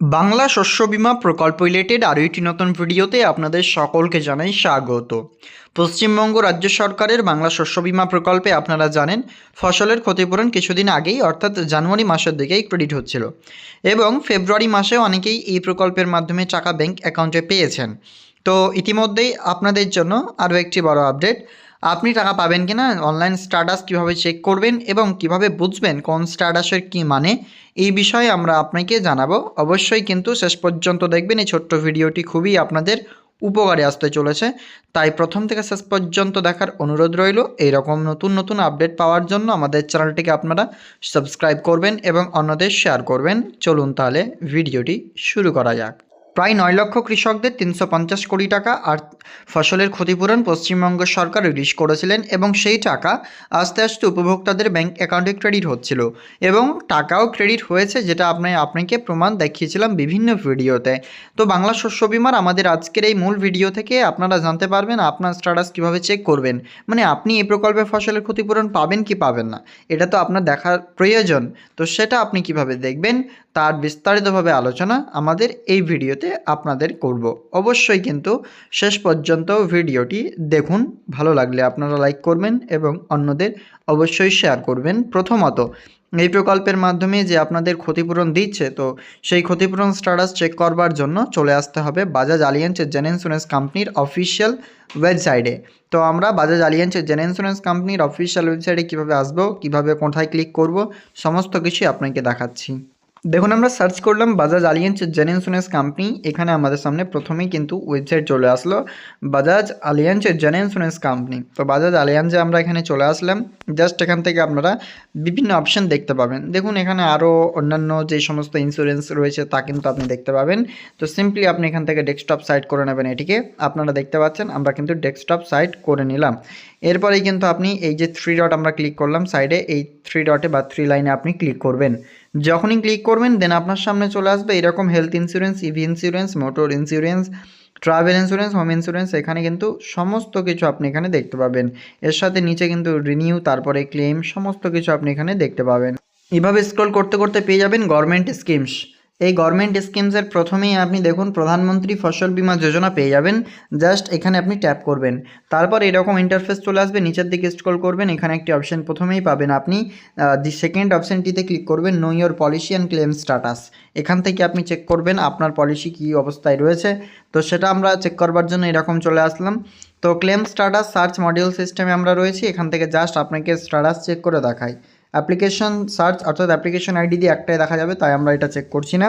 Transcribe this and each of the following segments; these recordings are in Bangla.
বাংলা শস্য বিমা প্রকল্প রিলেটেড আরও একটি নতুন ভিডিওতে আপনাদের সকলকে জানাই স্বাগত। পশ্চিমবঙ্গ রাজ্য সরকারের বাংলা শস্য বিমা প্রকল্পে আপনারা জানেন, ফসলের ক্ষতিপূরণ কিছুদিন আগেই, অর্থাৎ জানুয়ারি মাসের দিকেই ক্রেডিট হচ্ছিল। এবং ফেব্রুয়ারি মাসে অনেকেই এই প্রকল্পের মাধ্যমে টাকা ব্যাংক অ্যাকাউন্টে পেয়েছেন। তো ইতিমধ্যেই আপনাদের জন্য আরও একটি বড় আপডেট আপনি টাকা পাবেন কি না অনলাইন স্ট্যাটাস কীভাবে চেক করবেন এবং কীভাবে বুঝবেন কোন স্ট্যাটাসের কী মানে এই বিষয়ে আমরা আপনাকে জানাব। অবশ্যই কিন্তু শেষ পর্যন্ত দেখবেন এই ছোট্ট ভিডিওটি খুবই আপনাদের উপকারে আসতে চলেছে। তাই প্রথম থেকে শেষ পর্যন্ত দেখার অনুরোধ রইল, এইরকম নতুন নতুন আপডেট পাওয়ার জন্য আমাদের চ্যানেলটিকে আপনারা সাবস্ক্রাইব করবেন এবং অন্যদের শেয়ার করবেন। চলুন তাহলে ভিডিওটি শুরু করা যাক। প্রায় নয় লক্ষ কৃষকদের তিনশো পঞ্চাশ কোটি টাকা আর ফসলের ক্ষতিপূরণ পশ্চিমবঙ্গ সরকার রিলিজ করেছিলেন এবং সেই টাকা আস্তে আস্তে উপভোক্তাদের ব্যাংক অ্যাকাউন্টে ক্রেডিট হচ্ছিল এবং টাকাও ক্রেডিট হয়েছে যেটা আপনি, আপনাকে প্রমাণ দেখিয়েছিলাম বিভিন্ন ভিডিওতে। তো বাংলা শস্য বিমার আমাদের আজকের এই মূল ভিডিও থেকে আপনারা জানতে পারবেন আপনার স্ট্যাটাস কীভাবে চেক করবেন। মানে আপনি এই প্রকল্পে ফসলের ক্ষতিপূরণ পাবেন কি পাবেন না, এটা তো আপনার দেখার প্রয়োজন। তো সেটা আপনি কীভাবে দেখবেন, তার বিস্তারিতভাবে আলোচনা আমাদের এই ভিডিওতে আপনাদের করব। অবশ্যই কিন্তু শেষ পর্যন্ত ভিডিওটি দেখুন, ভালো লাগলে আপনারা লাইক করবেন এবং অন্যদের অবশ্যই শেয়ার করবেন। প্রথমত, এই প্রকল্পের মাধ্যমে যে আপনাদের ক্ষতিপূরণ দিচ্ছে, তো সেই ক্ষতিপূরণ স্ট্যাটাস চেক করবার জন্য চলে আসতে হবে বাজাজ আলিয়ান্স জেন ইন্স্যুরেন্স কোম্পানির অফিসিয়াল ওয়েবসাইটে তো আমরা বাজাজ আলিয়ান্স জেন ইন্স্যুরেন্স কোম্পানির অফিসিয়াল ওয়েবসাইটে কীভাবে আসব, কীভাবে কোথায় ক্লিক করব, সমস্ত কিছুই আপনাকে দেখাচ্ছি। দেখুন, আমরা সার্চ করলাম Bajaj Allianz Gen insurance company এখানে আমাদের সামনে প্রথমেই কিন্তু ওয়েবসাইট চলে আসলো Bajaj Allianz Gen insurance company তো বাজাজ আলিয়ান্সে আমরা এখানে চলে আসলাম। জাস্ট এখান থেকে আপনারা বিভিন্ন অপশন দেখতে পাবেন। দেখুন, এখানে আরও অন্যান্য যে সমস্ত ইন্স্যুরেন্স রয়েছে তা কিন্তু আপনি দেখতে পাবেন। তো সিম্পলি আপনি এখান থেকে ডেস্কটপ সাইট করে নেবেন এটিকে। আপনারা দেখতে পাচ্ছেন, আমরা কিন্তু ডেস্কটপ সাইট করে নিলাম। এরপরেই কিন্তু আপনি এই যে থ্রি ডট আমরা ক্লিক করলাম সাইডে এই থ্রি ডটে বা থ্রি লাইনে আপনি ক্লিক করবেন। যখনই ক্লিক করবেন দেন আপনার সামনে চলে আসবে এরকম health insurance EV insurance motor insurance travel insurance home insurance এখানে কিন্তু সমস্ত কিছু আপনি এখানে দেখতে পাবেন। এর সাথে নিচে কিন্তু রিনিউ তারপরে ক্লেম সমস্ত কিছু আপনি এখানে দেখতে পাবেন। এভাবে স্ক্রল করতে করতে পেয়ে যাবেন গভর্নমেন্ট স্কিমস এই গভর্নমেন্ট স্কিমসের প্রথমেই আপনি দেখুন প্রধানমন্ত্রী ফসল বীমা যোজনা পেয়ে যাবেন। জাস্ট এখানে আপনি ট্যাপ করবেন। তারপর এরকম ইন্টারফেস চলে আসবে, নিচের দিকে স্ক্রল করবেন, এখানে একটি অপশন প্রথমেই পাবেন আপনি দি সেকেন্ড অপশনটিতে ক্লিক করবেন know your policy and claim status এখান থেকে আপনি চেক করবেন আপনার পলিসি কী অবস্থায় রয়েছে। তো সেটা আমরা চেক করবার জন্য এরকম চলে আসলাম। তো ক্লেম স্ট্যাটাস সার্চ মডিউল সিস্টেমে আমরা রয়েছি, এখান থেকে জাস্ট আপনাকে স্ট্যাটাস চেক করে দেখাই অ্যাপ্লিকেশন সার্চ অর্থাৎ অ্যাপ্লিকেশন আইডি দিয়ে একটাই দেখা যাবে, তাই আমরা এটা চেক করছি না।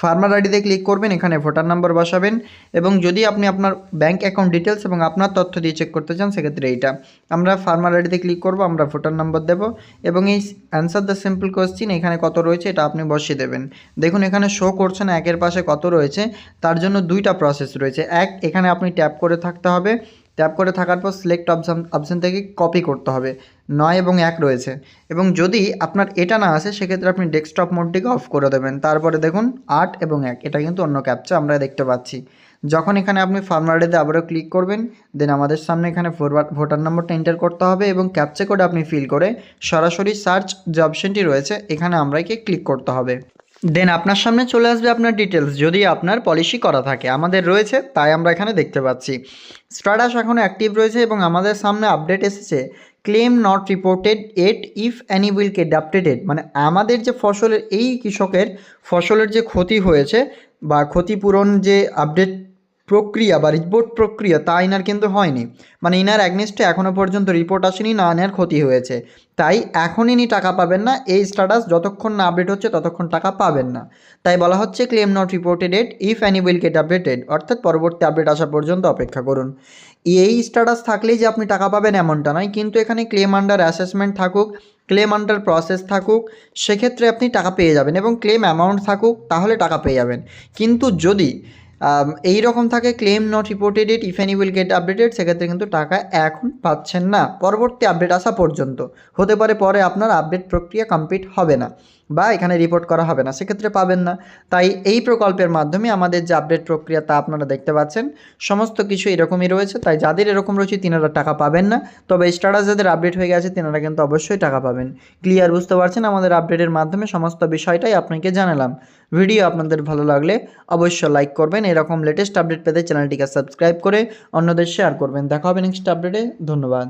ফার্মার আইডিতে ক্লিক করবেন, এখানে ভোটার নাম্বার বসাবেন এবং যদি আপনি আপনার ব্যাঙ্ক অ্যাকাউন্ট ডিটেলস এবং আপনার তথ্য দিয়ে চেক করতে চান, সেক্ষেত্রে এইটা। আমরা ফার্মার আইডিতে ক্লিক করব, আমরা ভোটার নাম্বার দেব এবং এই অ্যান্সার দ্য সিম্পল কোয়েশ্চিন এখানে কত রয়েছে এটা আপনি বসিয়ে দেবেন। দেখুন, এখানে শো করছে না, একের পাশে কত রয়েছে, তার জন্য দুইটা প্রসেস রয়েছে। এক, এখানে আপনি ট্যাপ করে থাকতে হবে। ট্যাপ করে থাকার পর সিলেক্ট অপশান অপশান থেকে কপি করতে হবে। নয় এবং এক রয়েছে। এবং যদি আপনার এটা না আসে, সেক্ষেত্রে আপনি ডেস্কটপ মোডটিকে অফ করে দেবেন। তারপরে দেখুন, আট এবং এক। এটা কিন্তু অন্য ক্যাপচা আমরা দেখতে পাচ্ছি। যখন এখানে আপনি ফার্মারেতে আবারও ক্লিক করবেন দেন আমাদের সামনে এখানে ভোটার নম্বরটা এন্টার করতে হবে এবং ক্যাপচা কোড আপনি ফিল করে সরাসরি সার্চ যে অপশনটি রয়েছে, এখানে আমরাকে ক্লিক করতে হবে। দেন আপনার সামনে চলে আসবে আপনার ডিটেলস যদি আপনার পলিসি করা থাকে। আমাদের রয়েছে, তাই আমরা এখানে দেখতে পাচ্ছি। স্টাটাস এখন অ্যাক্টিভ রয়েছে এবং আমাদের সামনে আপডেট এসেছে claim not reported yet if any will get updated মানে আমাদের যে ফসলের, এই কৃষকের ফসলের যে ক্ষতি হয়েছে বা ক্ষতিপূরণ যে আপডেট প্রক্রিয়া বা রিপোর্ট প্রক্রিয়া তা ইনার কিন্তু হয়নি। মানে ইনার অ্যাগনেস্টে এখনও পর্যন্ত রিপোর্ট আসেনি, না ইনার ক্ষতি হয়েছে। তাই এখন ইনি টাকা পাবেন না, এই স্ট্যাটাস যতক্ষণ না আপডেট হচ্ছে ততক্ষণ টাকা পাবেন না। তাই বলা হচ্ছে claim not reported yet if any will get updated অর্থাৎ পরবর্তী আপডেট আসা পর্যন্ত অপেক্ষা করুন। এই স্ট্যাটাস থাকলেই যে আপনি টাকা পাবেন এমনটা নয়, কিন্তু এখানে ক্লেম আন্ডার অ্যাসেসমেন্ট থাকুক ক্লেম আন্ডার প্রসেস থাকুক, সেক্ষেত্রে আপনি টাকা পেয়ে যাবেন এবং ক্লেম অ্যামাউন্ট থাকুক, তাহলে টাকা পেয়ে যাবেন। কিন্তু যদি এই রকম থাকে claim not reported yet if any will get updated সেক্ষেত্রে কিন্তু টাকা এখন পাচ্ছেন না। পরবর্তী আপডেট আসা পর্যন্ত। হতে পারে পরে আপনার আপডেট প্রক্রিয়া কমপ্লিট হবে না বা এখানে রিপোর্ট করা হবে না, সেক্ষেত্রে পাবেন না। তাই এই প্রকল্পের মাধ্যমে আমাদের যে আপডেট প্রক্রিয়া তা আপনারা দেখতে পাচ্ছেন। সমস্ত কিছু এরকমই রয়েছে, তাই যাদের এরকম রয়েছে তিনারা টাকা পাবেন না। তবে স্ট্যাটাস যাদের আপডেট হয়ে গেছে, তিনারা কিন্তু অবশ্যই টাকা পাবেন। ক্লিয়ার বুঝতে পারছেন আমাদের আপডেটের মাধ্যমে সমস্ত বিষয়টাই আপনাকে জানালাম। ভিডিও আপনাদের ভালো লাগলে অবশ্যই লাইক করবেন। এরকম লেটেস্ট আপডেট পেতে চ্যানেলটিকে সাবস্ক্রাইব করে অন্যদের শেয়ার করবেন। দেখা হবে নেক্সট আপডেটে ধন্যবাদ।